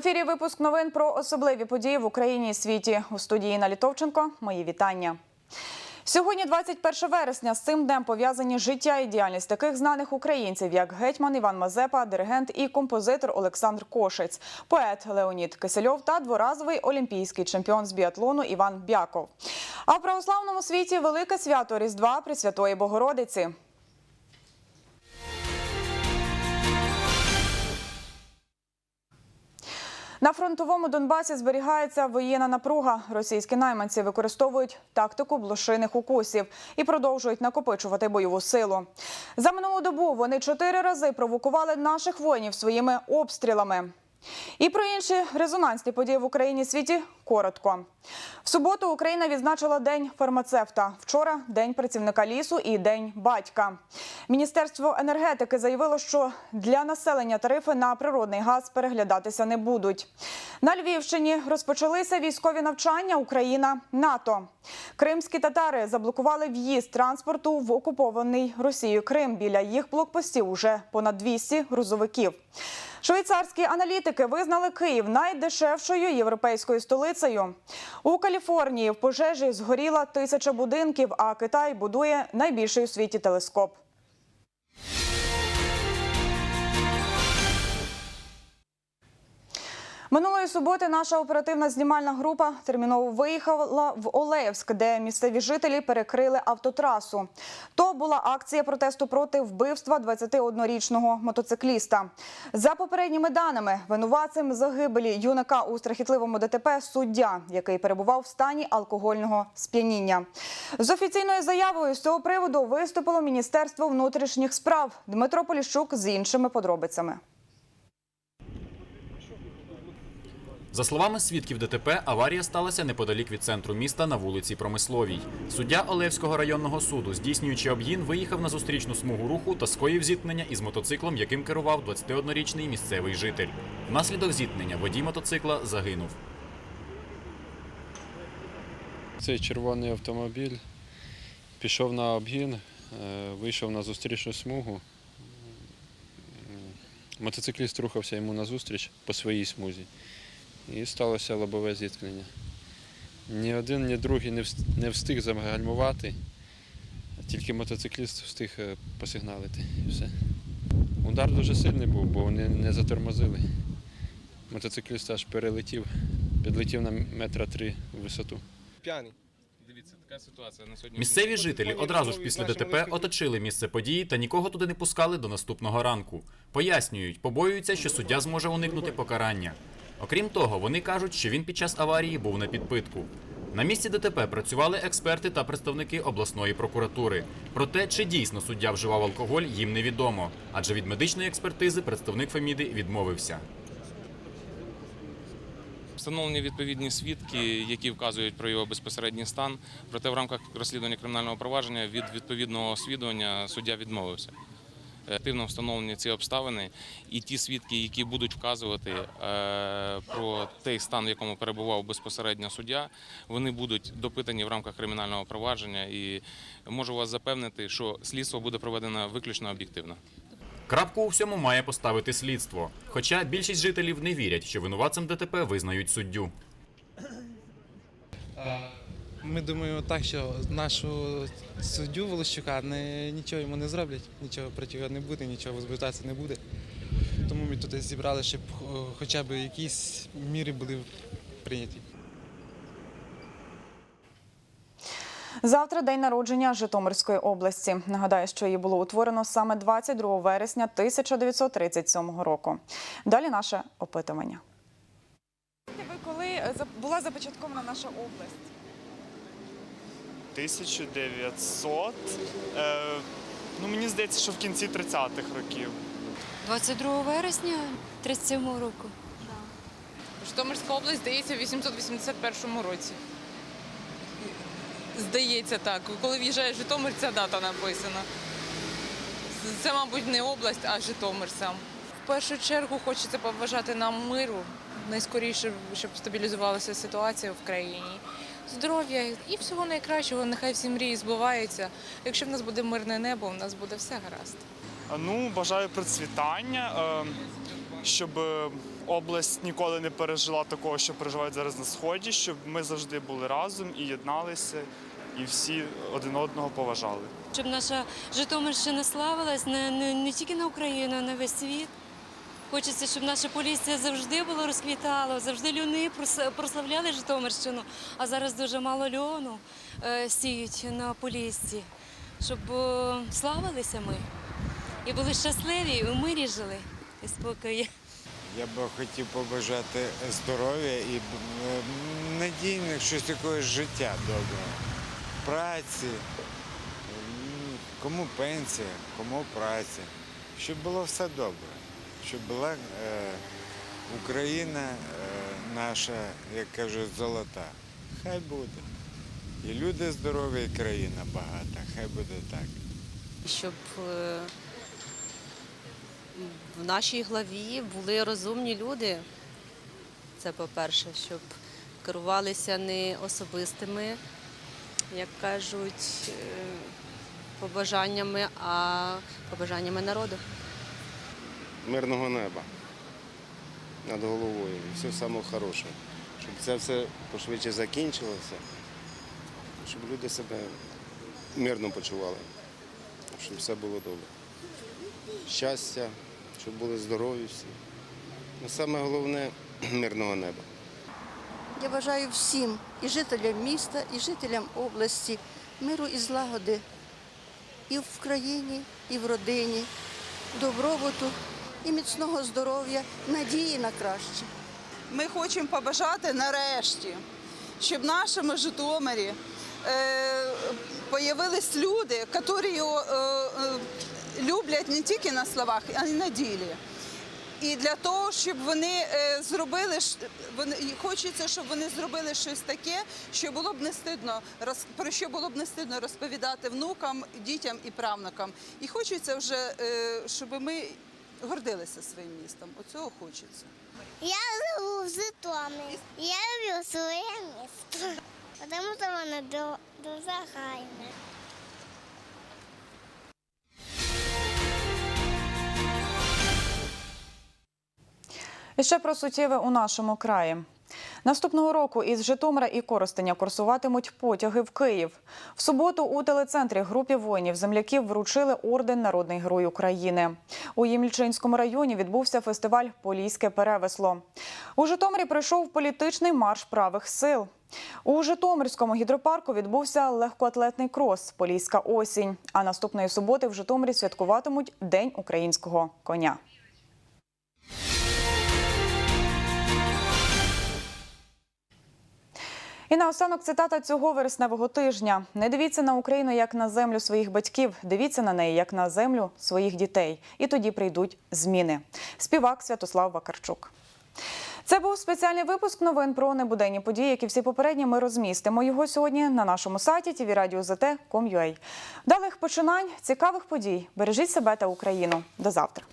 ефірі випуск новин про особливі події в Україні і світі. У студії Інна Літовченко. Мої вітання. Сьогодні, 21 вересня, з цим днем пов'язані життя і діяльність таких знаних українців, як гетьман Іван Мазепа, диригент і композитор Олександр Кошець, поет Леонід Кисельов та дворазовий олімпійський чемпіон з біатлону Іван Бяков. А в православному світі велике свято Різдва Пресвятої Богородиці. На фронтовому Донбасі зберігається воєнна напруга. Російські найманці використовують тактику блошиних укусів і продовжують накопичувати бойову силу. За минулу добу вони чотири рази провокували наших воїнів своїми обстрілами. І про інші резонансні події в Україні і світі коротко. В суботу Україна відзначила День фармацевта. Вчора День працівника лісу і День батька. Міністерство енергетики заявило, що для населення тарифи на природний газ переглядатися не будуть. На Львівщині розпочалися військові навчання Україна НАТО. Кримські татари заблокували в'їзд транспорту в окупований Росією Крим. Біля їх блокпостів уже понад 200 грузовиків. Швейцарські аналітики визнали Київ найдешевшою європейською столицею. У Каліфорнії в пожежі згоріла тисяча будинків, а Китай будує найбільший у світі телескоп. Минулої суботи наша оперативна знімальна група терміново виїхала в Олеївськ, де місцеві жителі перекрили автотрасу. То була акція протесту проти вбивства 21-річного мотоцикліста. За попередніми даними, винуватцем загибелі юнака у страхітливому ДТП суддя, який перебував в стані алкогольного сп'яніння. З офіційною заявою з цього приводу виступило Міністерство внутрішніх справ Дмитро Поліщук з іншими подробицями. За словами свідків ДТП, аварія сталася неподалік від центру міста на вулиці Промисловій. Суддя Олевського районного суду, здійснюючи об'їн, виїхав на зустрічну смугу руху та скоїв зіткнення із мотоциклом, яким керував 21-річний місцевий житель. Внаслідок зіткнення водій мотоцикла загинув. Цей червоний автомобіль пішов на обгін, е, вийшов на зустрічну смугу. Мотоцикліст рухався йому назустріч по своїй смузі. І сталося лобове зіткнення. Ні один, ні другий не встиг загальмувати, тільки мотоцикліст встиг е, посигналити і все. Удар дуже сильний був, бо вони не затормозили. Мотоцикліст аж перелетів, підлетів на метра три в висоту. п'яний. Дивіться, така ситуація на сьогодні. Місцеві жителі одразу ж після ДТП оточили місце події та нікого туди не пускали до наступного ранку. Пояснюють, побоюються, що суддя зможе уникнути покарання. Окрім того, вони кажуть, що він під час аварії був на підпитку. На місці ДТП працювали експерти та представники обласної прокуратури. Про те, чи дійсно суддя вживав алкоголь, їм невідомо, адже від медичної експертизи представник Феміди відмовився. Встановлені відповідні свідки, які вказують про його безпосередній стан. Проте в рамках розслідування кримінального провадження від відповідного освідування суддя відмовився. Е, Активно встановлені ці обставини, і ті свідки, які будуть вказувати е, про той стан, в якому перебував безпосередньо суддя, вони будуть допитані в рамках кримінального провадження. І можу вас запевнити, що слідство буде проведено виключно об'єктивно. Крапку у всьому має поставити слідство. Хоча більшість жителів не вірять, що винуватцем ДТП визнають суддю. Ми думаємо так, що нашу суддю Волощука не, нічого йому не зроблять, нічого проти його не буде, нічого возбуждатися не буде. Тому ми тут зібрали, щоб хоча б якісь міри були прийняті. Завтра день народження Житомирської області. Нагадаю, що її було утворено саме 22 вересня 1937 року. Далі наше опитування. Ви коли е, була започаткована наша область? 1900. Е, ну, мені здається, що в кінці 30-х років. 22 вересня 37-го року. Житомирська область здається в 881 році. Здається так. Коли в'їжджає Житомир, ця дата написана. Це, мабуть, не область, а Житомир сам. В першу чергу хочеться побажати нам миру, найскоріше, щоб стабілізувалася ситуація в країні. Здоров'я і всього найкращого, нехай всі мрії збуваються. Якщо в нас буде мирне небо, у нас буде все гаразд. Ну, бажаю процвітання, е, щоб е, область ніколи не пережила такого, що переживають зараз на сході, щоб ми завжди були разом і єдналися, і всі один одного поважали. Щоб наша Житомирщина славилась не, не, не тільки на Україну, а на весь світ. Хочеться, щоб наша поліція завжди було розквітало, завжди прос- прославляли Житомирщину, а зараз дуже мало льону е, сіють на полісці, щоб е, славилися ми і були щасливі, і у мирі жили і спокої. Я би хотів побажати здоров'я і е, надійних щось якогось життя доброго. Праці, кому пенсія, кому праця. Щоб було все добре. Щоб була е, Україна е, наша, як кажуть, золота. Хай буде. І люди здорові, і країна багата. Хай буде так. щоб е, в нашій главі були розумні люди. Це по-перше, щоб керувалися не особистими, як кажуть, побажаннями, а побажаннями народу. Мирного неба над головою. І все самого хорошого. Щоб це все пошвидше закінчилося, щоб люди себе мирно почували, щоб все було добре. Щастя, щоб були здорові всі. Ну, саме головне мирного неба. Я бажаю всім, і жителям міста, і жителям області, миру і злагоди і в країні, і в родині, добробуту, і міцного здоров'я, надії на краще. Ми хочемо побажати нарешті, щоб в нашому Житомирі е, люди, які е, е, люблять не тільки на словах, а й на ділі. І для того, щоб вони е, зробили вони хочеться, щоб вони зробили щось таке, що було б не стидно про що було б не стидно розповідати внукам, дітям і правнукам. І хочеться вже, е, щоб ми гордилися своїм містом. Оцього хочеться. Я живу в Житомирі. Я люблю своє місто. Тому що воно дуже гарне. І ще про суттєве у нашому краї. Наступного року із Житомира і Коростеня курсуватимуть потяги в Київ. В суботу у телецентрі групі воїнів земляків вручили орден Народний герой України. У Ємільчинському районі відбувся фестиваль Поліське перевесло. У Житомирі пройшов політичний марш правих сил. У Житомирському гідропарку відбувся легкоатлетний крос Поліська осінь. А наступної суботи в Житомирі святкуватимуть День українського коня. І наостанок цитата цього вересневого тижня: не дивіться на Україну як на землю своїх батьків, дивіться на неї як на землю своїх дітей. І тоді прийдуть зміни. Співак Святослав Вакарчук. Це був спеціальний випуск новин про небуденні події, які всі попередні ми розмістимо його сьогодні на нашому сайті tvradio.zt.com.ua. Вдалих починань, цікавих подій. Бережіть себе та Україну. До завтра.